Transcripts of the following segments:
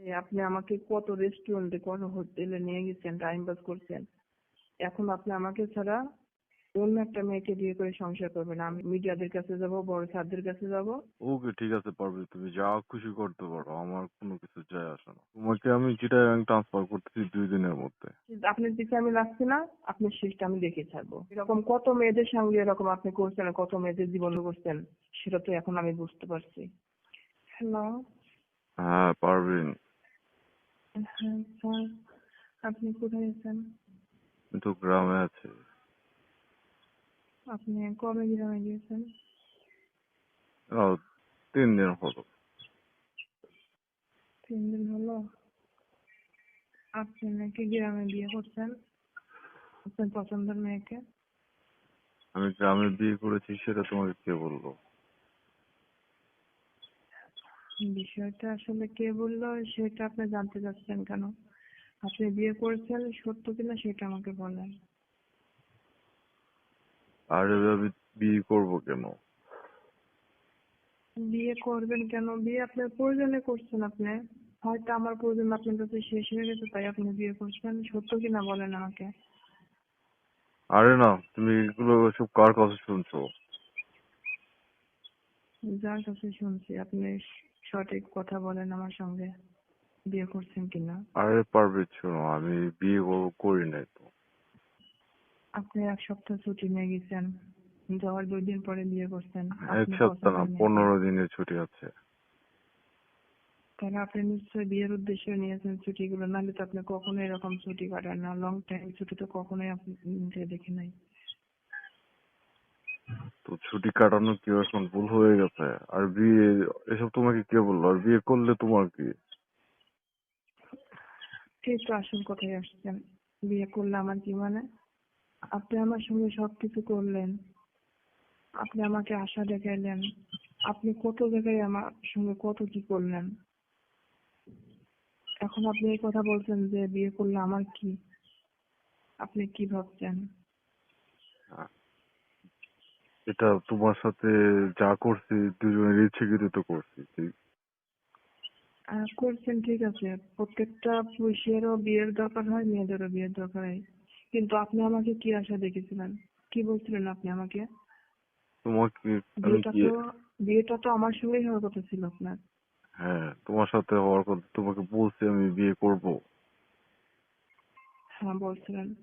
আপনি আমাকে কত রেস্টুরেন্টে কত হোটেলে নিয়ে গেছেন টাইম পাস করছেন? এখন আপনি আমাকে ছাড়া অন্য একটা মেয়েকে বিয়ে করে সংসার করবেন। আমি মিডিয়াদের কাছে যাব বড় স্যারদের কাছে যাব। ওকে ঠিক আছে পারবে। তুমি যা খুশি করতে পারো আমার কোনো কিছু যায় আসে না। তোমাকে আমি চিটাগাং ট্রান্সফার করতেছি দুই দিনের মধ্যে। আপনার দিকে আমি লাগছি না আপনার শেষটা আমি দেখে ছাড়বো। এরকম কত মেয়েদের সঙ্গে এরকম আপনি করছেন কত মেয়েদের জীবন করছেন সেটা তো এখন আমি বুঝতে পারছি। হ্যালো হ্যাঁ পারবিন। হ্যাঁ স্যার। আপনি কোথায় আছেন? তো গ্রামে আছি। আপনি কবে গ্রামে গিয়েছেন? তিন দিন হলো। তিন দিন হলো? আপনি নাকি গ্রামে বিয়ে করছেন? আপনার পছন্দের মেয়েকে? আমি গ্রামে বিয়ে করেছি সেটা তোমাকে কে বলল? বিষয়টা আসলে কে বলল সেটা আপনি জানতে চাচ্ছেন কেন? আপনি বিয়ে করেছেন সত্য কিনা সেটা আমাকে বলেন। আর আমি বিয়ে করব কেন? বিয়ে করবেন কেন? বিয়ে আপনার প্রয়োজনে করছেন আপনি। হয়তো আমার প্রয়োজন আপনার কাছে শেষ হয়ে গেছে তাই আপনি বিয়ে করছেন। সত্য কিনা বলেন আমাকে। আরে না তুমি এগুলো সব কার কথা শুনছো? যার কাছে শুনছি আপনি সঠিক কথা বলেন আমার সঙ্গে? বিয়ে করছেন কিনা? আরে পারবে শোনো আমি বিয়ে কর- করি নাই তো। আপনি এক সপ্তাহ ছুটি নিয়ে গেছেন যাওয়ার দুই দিন পরে বিয়ে করছেন। এক সপ্তাহ না পনেরো দিনের ছুটি আছে। তাহলে আপনি নিশ্চয়ই বিয়ের উদ্দেশ্যে নিয়েছেন ছুটিগুলো নাহলে তো আপনি কখনো এরকম ছুটি কাটান না। লং টাইম ছুটি তো কখনোই আপনি দেখি নাই। তো ছুটি কাটানো কি এখন ভুল হয়ে গেছে? আর বিয়ে এসব তোমাকে কে বলল? আর বিয়ে করলে তোমার কি? তো আসল কথাই আসছেন? বিয়ে করলে আমার কি মানে? আপনি আমার সঙ্গে সবকিছু করলেন। আপনি আমাকে আশা দেখাইলেন। আপনি কত জায়গায় আমার সঙ্গে কত কি করলেন? এখন আপনি এই কথা বলছেন যে বিয়ে করলে আমার কি? আপনি কি ভাবছেন? এটা তোমার সাথে যা করছি দুজনের ইচ্ছেকৃত করছি করছেন ঠিক আছে। প্রত্যেকটা পুরুষেরও বিয়ের দরকার হয় মেয়েদেরও বিয়ের দরকার হয়। কিন্তু আপনি আমাকে কি আশা দেখেছিলেন? কি বলছিলেন আপনি আমাকে? তোমাকে বিয়েটা তো বিয়েটা তো আমার সঙ্গেই হওয়ার কথা ছিল আপনার। হ্যাঁ তোমার সাথে হওয়ার কথা তোমাকে বলছি আমি বিয়ে করব। হ্যাঁ বলছিলেন।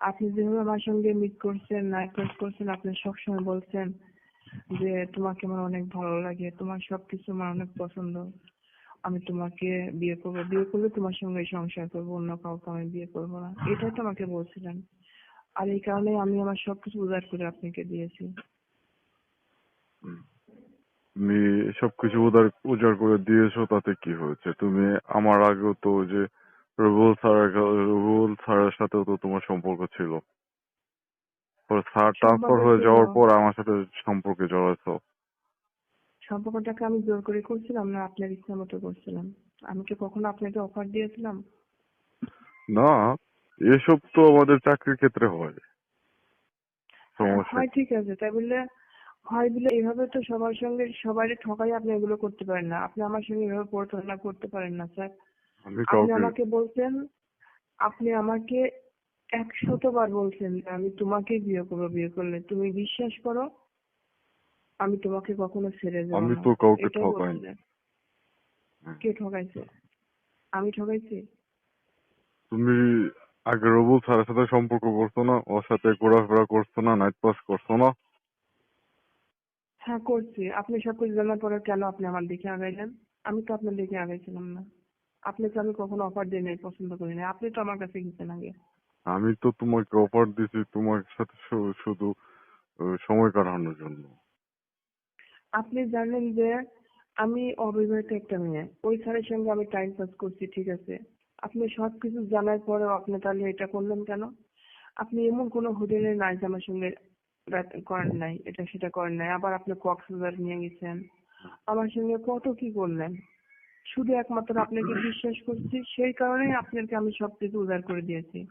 আপনি যেভাবে আমার সঙ্গে মিট করছেন নাইট ক্লাস করছেন, আপনি সবসময় বলছেন যে, তোমাকে আমার অনেক ভালো লাগে, তোমার সবকিছু আমার অনেক পছন্দ। আমি তোমাকে বিয়ে করব, বিয়ে করলে তোমার সঙ্গে সংসার করব, অন্য কাউকে আমি বিয়ে করব না। এটাই তো আমাকে বলছিলেন। আর এই কারণে আমি আমার সবকিছু উজাড় করে আপনাকে দিয়েছি। তুমি সবকিছু উদার, উজাড় করে দিয়েছ, তাতে কি হয়েছে? তুমি আমার আগেও তো যে রুবুল স্যারের রুবুল স্যারের সাথেও তো তোমার সম্পর্ক ছিল। পরে স্যার ট্রান্সফার হয়ে যাওয়ার পর আমার সাথে সম্পর্কে জড়াইছো। সম্পর্কটাকে আমি জোর করে করছিলাম না আপনার ইচ্ছা মতো করছিলাম। আমি কি কখনো আপনাকে অফার দিয়েছিলাম? না এসব তো আমাদের চাকরির ক্ষেত্রে হয়। সমস্যা। হয় ঠিক আছে তাই বললে হয় বলে এভাবে তো সবার সঙ্গে সবারই ঠকাই আপনি এগুলো করতে পারেন না। আপনি আমার সঙ্গে এভাবে প্রতারণা করতে পারেন না স্যার। আপনি আমাকে বলছেন আপনি আমাকে একশত বার বলছেন যে আমি তোমাকে বিয়ে করব বিয়ে করলে তুমি বিশ্বাস করো আমি তোমাকে কখনো ছেড়ে যাব আমি। তো কাউকে ঠকাইনি। বলছিলেন। কে ঠকাইছে আমি ঠকাইছি তুমি আগে রবুল স্যারের সাথে সম্পর্ক করছ না ওর সাথে ঘোরাফেরা করছ না নাইট পাস করছ না হ্যাঁ করছি আপনি সবকিছু জানার পরে কেন আপনি আমার দিকে আগাইলেন আমি তো আপনার দিকে আগাইছিলাম না আপনাকে আমি কখনো অফার দিই নাই পছন্দ করি না আপনি তো আমার কাছে গেছেন আগে। আমি তো তোমাকে অফার দিছি তোমার সাথে শুধু সময় কাটানোর জন্য। আপনি জানেন যে আমি অবিবাহিত একটা মেয়ে। ওই স্যারের সঙ্গে আমি টাইম পাস করছি ঠিক আছে? আপনি সবকিছু জানার পরেও আপনি তাহলে এটা করলেন কেন? আপনি এমন কোনো হোটেলে নাই যে আমার সঙ্গে রাত করেন নাই এটা সেটা করেন নাই। আবার আপনি কক্সবাজার নিয়ে গেছেন। আমার সঙ্গে কত কি করলেন? শুধু একমাত্র আপনাকে বিশ্বাস করছি সেই কারণেই আপনাকে আমি সবকিছু উজাড় করে দিয়েছি।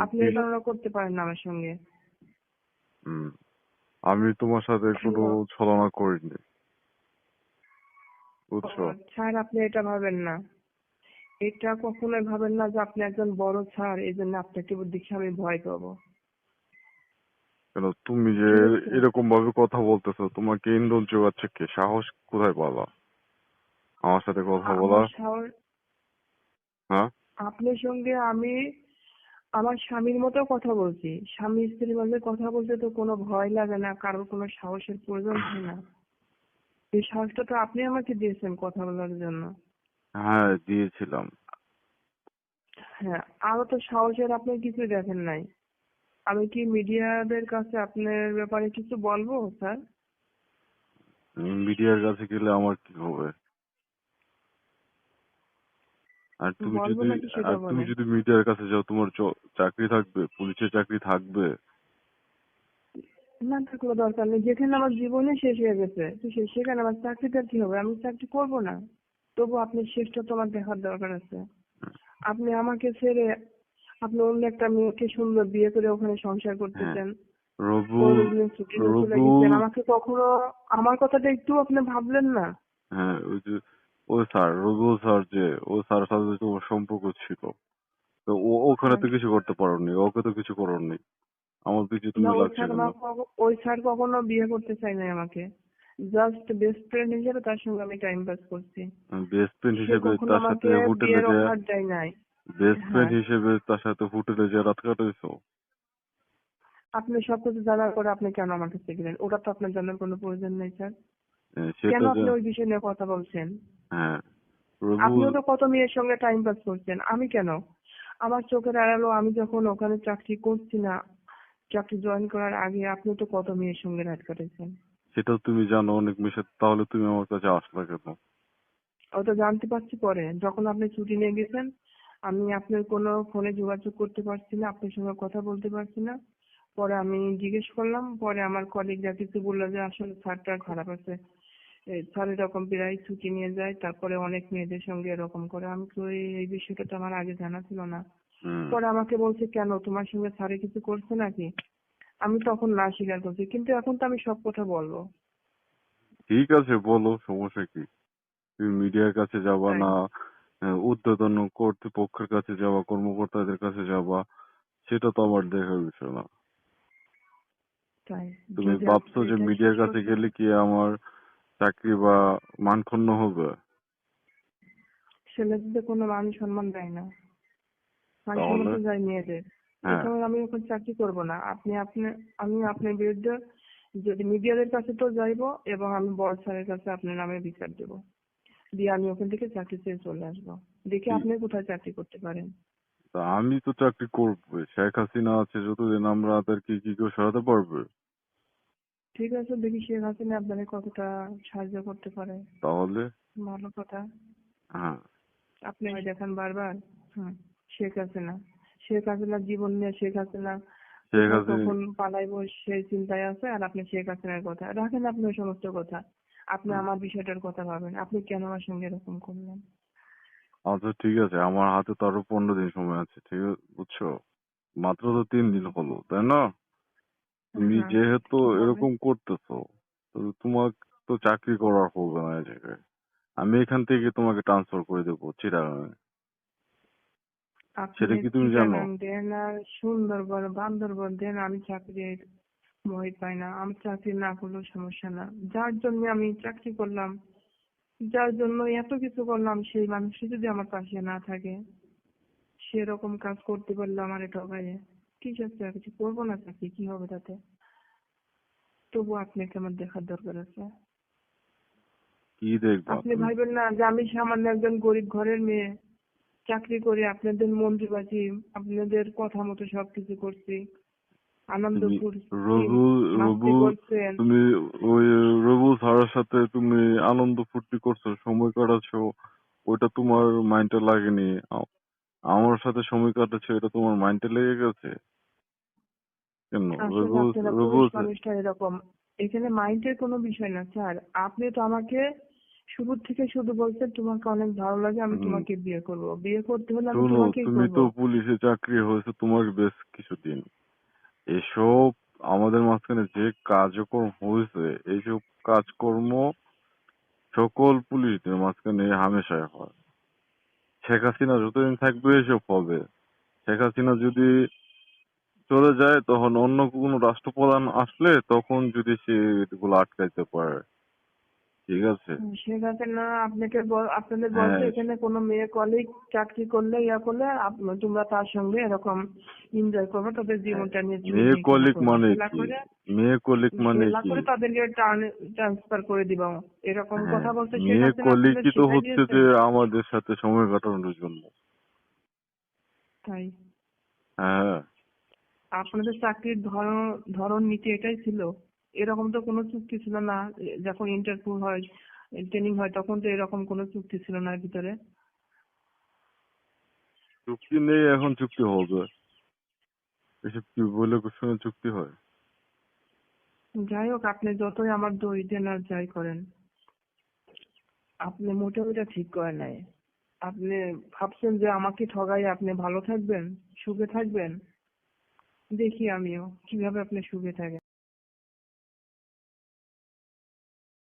আপনি এই করতে পারেন না আমার সঙ্গে। আমি তোমার সাথে কোনো ছলনা করিনি। বুঝছ? স্যার আপনি এটা ভাবেন না। এটা কখনোই ভাবেন না যে আপনি একজন বড় স্যার এই জন্য আপনাকে দেখে আমি ভয় পাবো। কেন? তুমি যে এরকম ভাবে কথা বলতেছো তোমাকে ইন্ধন যোগাচ্ছে কে? সাহস কোথায় পালা আমার সাথে কথা বলা হ্যাঁ? আপনার সঙ্গে আমি আমার স্বামীর মতো কথা বলছি। স্বামী স্ত্রীর মাঝে কথা বলতে তো কোনো ভয় লাগে না কারোর কোনো সাহসের প্রয়োজন হয় না। এই সাহসটা তো আপনি আমাকে দিয়েছেন কথা বলার জন্য। হ্যাঁ দিয়েছিলাম। হ্যাঁ আরও তো সাহসের আপনি কিছু দেখেন নাই। আমি কি মিডিয়াদের কাছে আপনার ব্যাপারে কিছু বলব স্যার? মিডিয়ার কাছে গেলে আমার কি হবে? আর তুমি যদি আর তুমি। যদি মিডিয়ার কাছে যাও তোমার চাকরি থাকবে পুলিশের চাকরি থাকবে। না থাকলে দরকার নেই। যেখানে আমার জীবনে শেষ হয়ে গেছে তো সেখানে আমার চাকরিটা কি হবে? আমি চাকরি করব না। তবু আপনি শেষটা তো আমার দেখার দরকার আছে। আপনি আমাকে ছেড়ে আপনি অন্য একটা মেয়েকে সুন্দর বিয়ে করে ওখানে সংসার করতেছেন রবুল গেছেন আমাকে কখনো আমার কথাটা একটু আপনি ভাবলেন না? হ্যাঁ ওই যে ওই স্যার রবুল স্যার যে ওই স্যার সাথে তোমার সম্পর্ক ছিল তো ও ওখানে তো কিছু করতে পারোনি ওকে তো কিছু করারনি আমার পিছু তুমি না লাগছে আমার ওই স্যার কখনো বিয়ে করতে চাই নাই আমাকে। জাস্ট বেস্ট ফ্রেন্ড হিসেবে তার সঙ্গে আমি টাইম পাস করছি। বেস্ট ফ্রেন্ড সে হিসেবে তার আমাকে সাথে হোটেলে বিয়ের যে অফার দেয় নাই। বেস্ট ফ্রেন্ড হ্যাঁ। হিসেবে তার সাথে হোটেলে যে রাত কাটাইছো। আপনি সবকিছু জানার পরে আপনি কেন আমার কাছে গেলেন? ওটা তো আপনার জানার কোনো প্রয়োজন নেই স্যার হ্যাঁ, কেন আপনি ওই বিষয় নিয়ে কথা বলছেন? হ্যাঁ। আপনিও তো কত মেয়ের সঙ্গে টাইম পাস করছেন আমি কেন? আমার চোখের আড়ালো আমি যখন ওখানে চাকরি করছি না চাকরি জয়েন করার আগে আপনি তো কত মেয়ের সঙ্গে রাত কাটেছেন সেটাও তুমি জানো অনেক মিশে তাহলে তুমি আমার কাছে আসলা কেন? ওটা জানতে পারছি পরে যখন আপনি ছুটি নিয়ে গেছেন আমি আপনার কোনো ফোনে যোগাযোগ করতে পারছি না আপনার সঙ্গে কথা বলতে পারছি না। পরে আমি জিজ্ঞেস করলাম পরে আমার কলিগরা কিছু বলল যে আসলে স্যারটা খারাপ আছে। স্যার এরকম প্রায় ছুটি নিয়ে যায় তারপরে অনেক মেয়েদের সঙ্গে এরকম করে। আমি তো এই- বিষয়টা তো আমার আগে জানা ছিল না। পরে আমাকে বলছে কেন তোমার সঙ্গে স্যারে কিছু করছে নাকি? আমি তখন না স্বীকার করছি কিন্তু এখন তো আমি সব কথা বলব। ঠিক আছে বলো সমস্যা কি? তুমি মিডিয়ার কাছে যাবা না ঊর্ধ্বতন কর্তৃপক্ষের কাছে যাবা কর্মকর্তাদের কাছে যাবা সেটা তো আমার দেখার বিষয় না। তুমি ভাবছ যে মিডিয়ার কাছে গেলে কি আমার চাকরি বা মানক্ষুণ্ণ হবে? ছেলেদের কোনো মান সম্মান দেয় না। মান সম্মান যায় মেয়েদের। হ্যাঁ। আমি এখন চাকরি করব না। আপনি আপনি আমি আপনার বিরুদ্ধে যদি মিডিয়াদের কাছে তো যাইবো এবং আমি বড় স্যারের কাছে আপনার নামে বিচার দেব। দিয়ে আমি ওখান থেকে চাকরি ছেড়ে চলে আসব। দেখি আপনি কোথায় চাকরি করতে পারেন। তা আমি তো চাকরি করব শেখ হাসিনা আছে যতদিন আমরা তাদেরকে কি কেউ সরাতে পারবে? ঠিক আছে দেখি শেখ হাসিনা আপনাকে কতটা সাহায্য করতে পারে। তাহলে? ভালো কথা। হ্যাঁ। আপনি ওই দেখেন বারবার। হুম শেখ হাসিনা। শেখ হাসিনার জীবন নিয়ে শেখ হাসিনা কখন পালাইবো সেই চিন্তায় আছে আর আপনি শেখ হাসিনার কথা। রাখেন আপনি ওই সমস্ত কথা। আপনি আমার বিষয়টার কথা ভাবেন। আপনি কেন আমার সঙ্গে এরকম করলেন? আচ্ছা ঠিক আছে। আমার হাতে তো আরও পনেরো দিন সময় আছে ঠিক আছে বুঝছ? মাত্র তো তিন দিন হলো তাই না? তুমি হ্যাঁ, যেহেতু এরকম করতেছো তোমার তো চাকরি করার হবে না এই জায়গায়। আমি এখান থেকে তোমাকে ট্রান্সফার করে দেবো চিটাগাঙে। সেটা কি তুমি জানো? সুন্দরবন বান্দরবন দেন আমি চাকরির ভয় পাই না। আমি চাকরি না করলেও সমস্যা না। যার জন্য আমি চাকরি করলাম যার জন্য এত কিছু করলাম সেই মানুষটি যদি আমার পাশে না থাকে সেরকম কাজ করতে পারলে আমার এটা ভাইয়ে ঠিক আছে কিছু করব না চাকরি কি হবে তাতে? তবু আপনাকে আমার দেখার দরকার আছে। কি দেখবা? আপনি? ভাববেন না যে আমি সামান্য একজন গরিব ঘরের মেয়ে চাকরি করে আপনাদের মন্ত্রী বাজি আপনাদের কথা মতো সবকিছু করছি রবুল মাস্তি রবুল তুমি ওই রবুল স্যারের সাথে তুমি আনন্দ ফুর্তি করছ সময় কাটাচ্ছো ওইটা তোমার মাইন্ডে লাগেনি। আমার সাথে সময় কাটাচ্ছো এটা তোমার মাইন্ডে লেগে গেছে? কেন? মানুষটা এরকম। এখানে মাইন্ডের কোনো বিষয় না স্যার। আপনি তো আমাকে শুরু থেকে শুধু বলছেন তোমাকে অনেক ভালো লাগে আমি তোমাকে বিয়ে করব। বিয়ে করতে হলে আমি তোমাকেই তুমি তো পুলিশে চাকরি হয়েছে তোমার বেশ কিছুদিন। এসব আমাদের মাঝখানে যে কাজকর্ম হয়েছে এইসব কাজকর্ম সকল পুলিশদের মাঝখানে হামেশাই হয়। শেখ হাসিনা যতদিন থাকবে এসব হবে শেখ হাসিনা যদি চলে যায়, তখন অন্য কোনো রাষ্ট্রপ্রধান আসলে তখন যদি সে এগুলো আটকাইতে পারে। ঠিক আছে। শেখ হাসিনা আপনাকে বল- আপনাদের বলছে হ্যাঁ। এখানে কোনো মেয়ে কলিগ চাকরি করলে ইয়া করলে তোমরা তার সঙ্গে এরকম এনজয় করবে তাদের জীবনটা নিয়ে মেয়ে করবে। মানে মেয়ে কলিক মানে কি? তাদেরকে ট্রান্সফার করে দিবা। এরকম হ্যাঁ, কথা বলতে মেয়ে কলিকই আপনাদের তো হচ্ছে যে আমাদের সাথে সময় কাটানোর জন্য? তাই। হ্যাঁ। আপনাদের চাকরির ধরন ধরন নীতি এটাই ছিল। এরকম তো কোনো চুক্তি ছিল না। যখন ইন্টারভিউ হয় ট্রেনিং হয় তখন তো এরকম কোনো চুক্তি ছিল না ভিতরে। চুক্তি নেই এখন চুক্তি হবে। এসব কি বলে শুনে চুক্তি হয়? যাই হোক আপনি যতই আমার দই দেন আর যাই করেন আপনি মোটেও এটা ঠিক করে নাই আপনি ভাবছেন যে আমাকে ঠগাই আপনি ভালো থাকবেন সুখে থাকবেন? দেখি আমিও কীভাবে আপনি সুখে থাকেন।